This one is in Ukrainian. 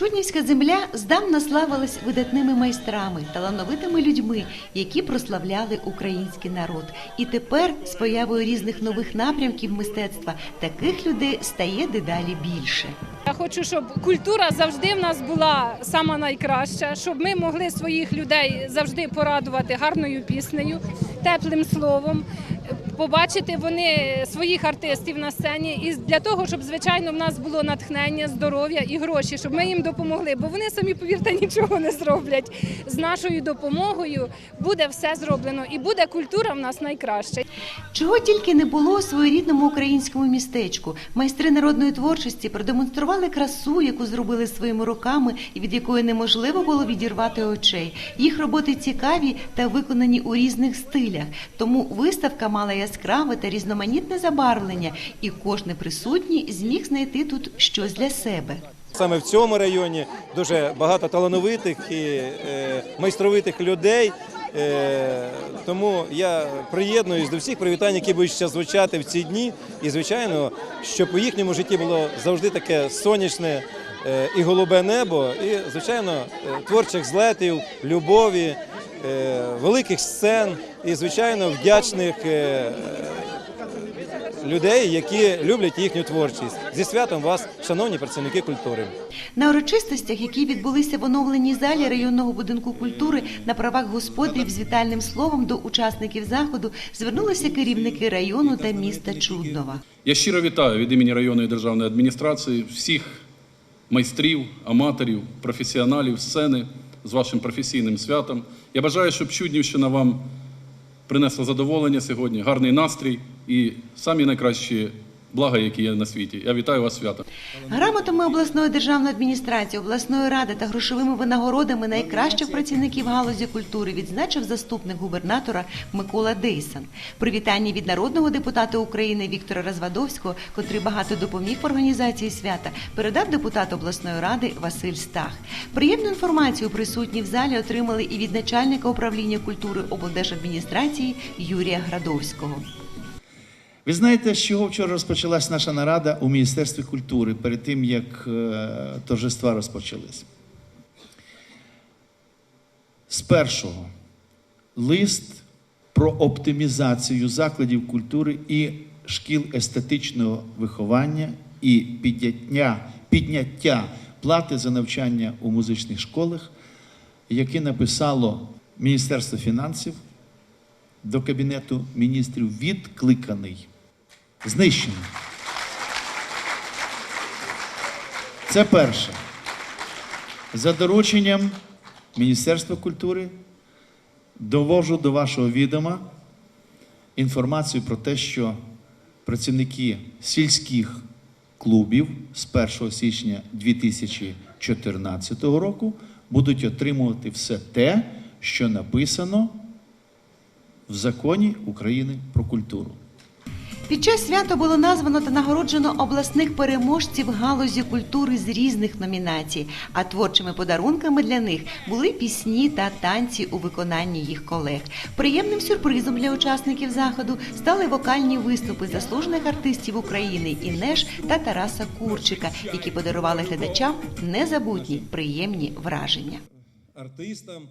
Чуднівська земля здавна славилась видатними майстрами, талановитими людьми, які прославляли український народ. І тепер, з появою різних нових напрямків мистецтва, таких людей стає дедалі більше. Я хочу, щоб культура завжди в нас була сама найкраща, щоб ми могли своїх людей завжди порадувати гарною піснею, теплим словом. Побачити вони своїх артистів на сцені, і для того, щоб звичайно в нас було натхнення, здоров'я і гроші, щоб ми їм допомогли. Бо вони самі, повірте, нічого не зроблять. З нашою допомогою буде все зроблено, і буде культура в нас найкраща. Чого тільки не було у своєрідному українському містечку. Майстри народної творчості продемонстрували красу, яку зробили своїми руками і від якої неможливо було відірвати очей. Їх роботи цікаві та виконані у різних стилях. Тому виставка мала яскраве та різноманітне забарвлення, і кожен присутній зміг знайти тут щось для себе. Саме в цьому районі дуже багато талановитих і е, майстровитих людей. Е, тому я приєднуюсь до всіх привітань, які будуть ще звучати в ці дні. І, звичайно, щоб у їхньому житті було завжди таке сонячне е, і голубе небо, і, звичайно, творчих злетів, любові, великих сцен і, звичайно, вдячних. е, Людей, які люблять їхню творчість зі святом вас, шановні працівники культури. На урочистостях, які відбулися в оновленій залі районного будинку культури на правах господарів з вітальним словом до учасників заходу звернулися керівники району та міста Чуднова. Я щиро вітаю від імені районної державної адміністрації всіх майстрів, аматорів, професіоналів сцени з вашим професійним святом. Я бажаю, щоб Чуднівщина вам принесла задоволення сьогодні, гарний настрій і самі найкращі блага, які є на світі. Я вітаю вас з святом. Грамотами обласної державної адміністрації, обласної ради та грошовими винагородами найкращих працівників галузі культури відзначив заступник губернатора Микола Дейсан. Привітання від народного депутата України Віктора Розвадовського, котрий багато допоміг в організації свята, передав депутат обласної ради Василь Стах. Приємну інформацію присутні в залі отримали і від начальника управління культури облдержадміністрації Юрія Градовського. Ви знаєте, з чого вчора розпочалась наша нарада у Міністерстві культури перед тим, як е, торжества розпочались? З першого лист про оптимізацію закладів культури і шкіл естетичного виховання і підняття, підняття плати за навчання у музичних школах, яке написало Міністерство фінансів до Кабінету міністрів відкликаний, знищений. Це перше. За дорученням Міністерства культури довожу до вашого відома інформацію про те, що працівники сільських клубів з 1 січня 2014 року будуть отримувати все те, що написано в законі України про культуру. Під час свята було названо та нагороджено обласних переможців галузі культури з різних номінацій, а творчими подарунками для них були пісні та танці у виконанні їх колег. Приємним сюрпризом для учасників заходу стали вокальні виступи заслужених артистів України Інеш та Тараса Курчика, які подарували глядачам незабутні приємні враження. Артистам